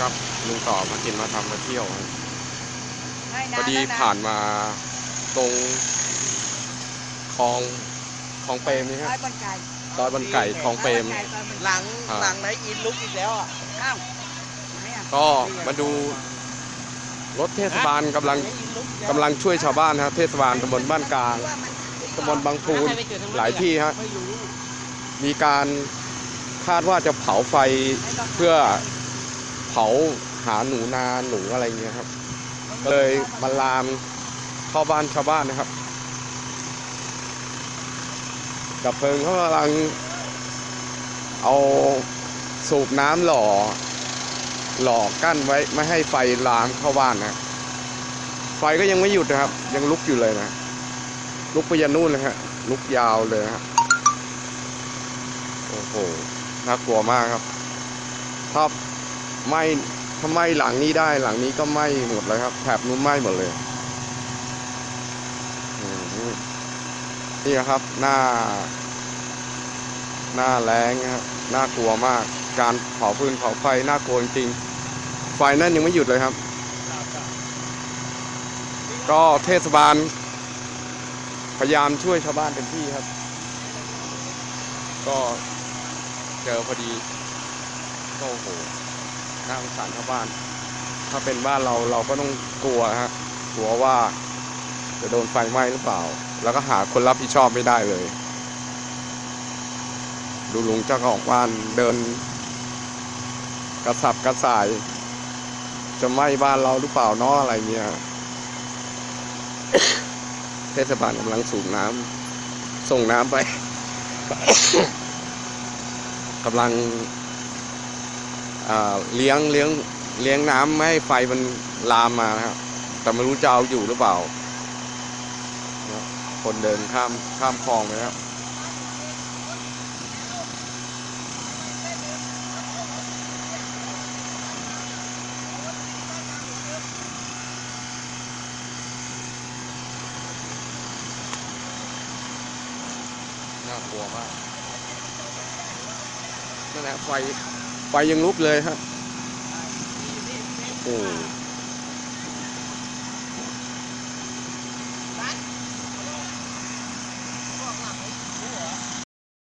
ครับลุงต่อมากินมาทำมาเที่ยวครับให้พนะอดีแล้วะผ่านมาตรงคลองคลองเปรมนี่คร้รัอบยบนไก่ซอยบันไก่คลองเปรมร้อยบนไก่ซอยบนหลังอ่า หลังไหนอินลุกอีกแล้วอะอ้าวไหนอะก็มาดูรถเทศบาลกำลังไหนอินลุกอีแล้วกำลังช่วยชาวบ้านนะครับเทศบาลตำบลบ้านกลางตำบลบางพูนหลายที่ฮะไม่รู้มีการคาดว่าจะเผาไฟเพื่อ เผาหาหนูนาหนูอะไรเงี้ยครับ ก็เลยมาลามเข้าบ้านชาวบ้านนะครับดับเพลิงเขากำลัง เอาสูบน้ำหล่อ หล่อกั้นไว้ไม่ให้ไฟลามเข้าบ้านนะไฟก็ยังไม่หยุดนะครับ ยังลุกอยู่เลยนะ ลุกไปยันนู่นเลยฮะลุกยาวเลยฮะโอ้โหน่ากลัวมากครับถ้า ไหมถ้าไหมหลังนี้ได้หลังนี้ก็ไหม้หมดเลยครับแถบนู้นไหม้หมดเลยนี่ครับหน้า หน้าแรงครับน่ากลัวมาก การเผาฟืนเผาไฟน่ากลัวจริงไฟนั่นยังไม่หยุดเลยครับ ก็เทศบาล พยายามช่วยชาวบ้านเต็มที่ครับ ก็เจอพอดีก็โอ้โห น่าสงสารชาวบ้าน ถ้าเป็นบ้านเราเราก็ต้องกลัวฮะกลัวว่าจะโดนไฟไหม้หรือเปล่า แล้วก็หาคนรับผิดชอบไม่ได้เลย ดูลุงเจ้าของบ้านเดิน กระสับกระส่าย จะไหม้บ้านเราหรือเปล่านาะอะไรเงี้ยเทศบาลกำลังสูบน้ำส่งน้ำไปกำลัง เลี้ยงเลี้ยงเลี้ยงน้ำไม่ให้ไฟมันลามมานะครับแต่ไม่รู้จะเอาอยู่หรือเปล่าครับคนเดินข้ามข้ามคลองไปครับน่ากลัวมากนั่นแหละไฟ ไฟยังลุกเลยฮะโอ้